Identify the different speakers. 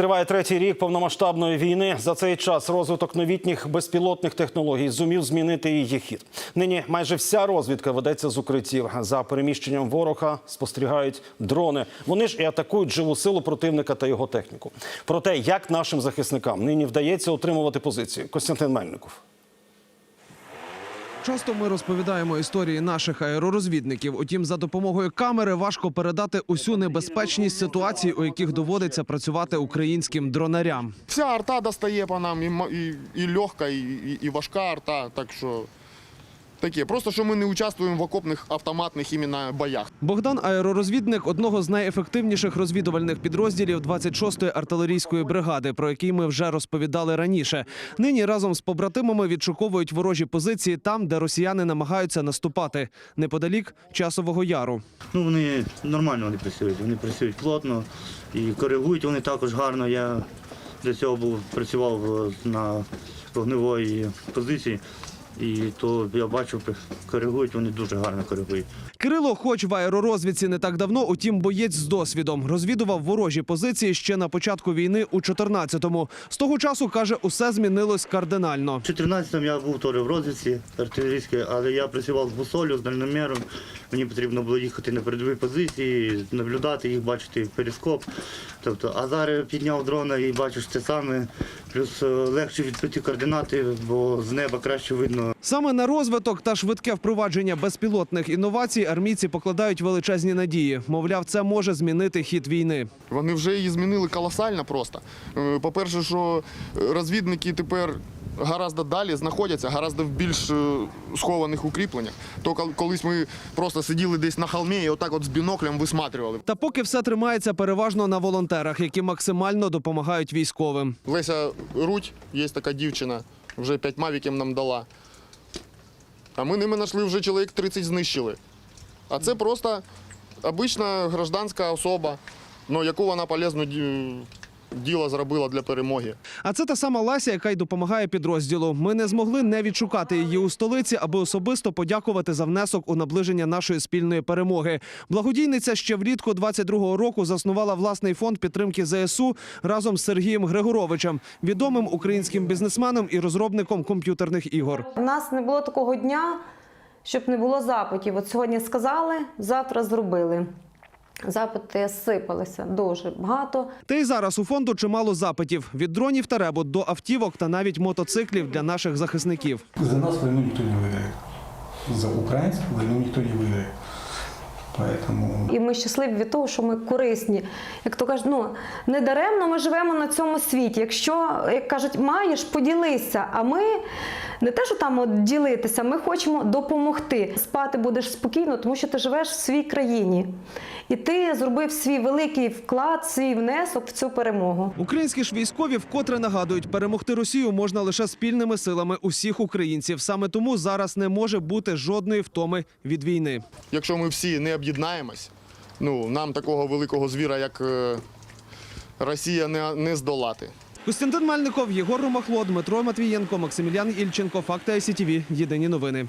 Speaker 1: Триває третій рік повномасштабної війни. За цей час розвиток новітніх безпілотних технологій зумів змінити її хід. Нині майже вся розвідка ведеться з укриттів. За переміщенням ворога спостерігають дрони. Вони ж і атакують живу силу противника та його техніку. Про те, як нашим захисникам нині вдається утримувати позиції. Костянтин Мельников.
Speaker 2: Часто ми розповідаємо історії наших аеророзвідників. Утім, за допомогою камери важко передати усю небезпечність ситуацій, у яких доводиться працювати українським дронарям.
Speaker 3: Вся арта достає по нам, і, і, і легка, і, і важка арта. Так що таке. Просто що ми не участвуємо в окопних автоматних іменно боях.
Speaker 2: Богдан аеророзвідник одного з найефективніших розвідувальних підрозділів 26-ї артилерійської бригади, про який ми вже розповідали раніше. Нині разом з побратимами відшуковують ворожі позиції там, де росіяни намагаються наступати неподалік часового яру.
Speaker 4: Ну, вони нормально вони працюють. Вони працюють плотно і коригують вони також гарно. Я для цього був працював е, на вогневої позиції. І то я бачив, коригують, вони дуже гарно коригують.
Speaker 2: Кирило, хоч в аеророзвідці не так давно, утім боєць з досвідом, розвідував ворожі позиції ще на початку війни у 14-му. З того часу каже, усе змінилось кардинально.
Speaker 4: У 14-му я був теж в розвідці артилерійській, але я працював з бусолю, з дальноміром. Мені потрібно було їхати на передові позиції, наблюдати їх, бачити перископ. Тобто, а зараз підняв дрона і бачиш те саме. Плюс е, легше відбити координати, бо з неба краще видно
Speaker 2: Саме на розвиток та швидке впровадження безпілотних інновацій армійці покладають величезні надії. Мовляв, це може змінити хід війни.
Speaker 3: Вони вже її змінили колосально просто. Е, По-перше, що розвідники тепер гораздо далі знаходяться, гораздо в більш е, схованих укріпленнях. То колись ми просто сиділи десь на холмі і отак от з біноклем висматрювали.
Speaker 2: Та поки все тримається переважно на волонтерах, які максимально допомагають військовим.
Speaker 3: Леся Рудь, є така дівчина, вже п'ять мавіків нам дала. А ми ними знайшли вже чоловік 30 знищили. А це просто обична гражданська особа, ну, яку вона полезну діло зробила для перемоги.
Speaker 2: А це та сама Лася, яка й допомагає підрозділу. Ми не змогли не відшукати її у столиці, аби особисто подякувати за внесок у наближення нашої спільної перемоги. Благодійниця ще влітку 22-го року заснувала власний фонд підтримки ЗСУ разом з Сергієм Григоровичем, відомим українським бізнесменом і розробником комп'ютерних ігор.
Speaker 5: У нас не було такого дня, щоб не було запитів. От сьогодні сказали, завтра зробили. Запити сипалися дуже багато.
Speaker 2: Та й зараз у фонду чимало запитів від дронів та ребот до автівок та навіть мотоциклів для наших захисників.
Speaker 6: За нас війну ніхто не виграє. За українців війну ніхто не выиграет. Поэтому
Speaker 5: І ми щасливі від того, що ми корисні. Як то кажуть, ну не даремно ми живемо на цьому світі. Якщо, як кажуть, маєш, поділися. А ми не те, що там от ділитися, ми хочемо допомогти. Спати будеш спокійно, тому що ти живеш в своїй країні. І ти зробив свій великий вклад, свій внесок в цю перемогу.
Speaker 2: Українські ж військові вкотре нагадують, перемогти Росію можна лише спільними силами усіх українців. Саме тому зараз не може бути жодної втоми від війни.
Speaker 3: Якщо ми всі не об'єднаємось, ну, нам такого великого звіра, як е, Росія, не, не здолати.
Speaker 2: Костянтин Мельников, Єгор Ромахло, Дмитро Матвієнко, Максимілян Ільченко. Факти ICTV. Єдині новини.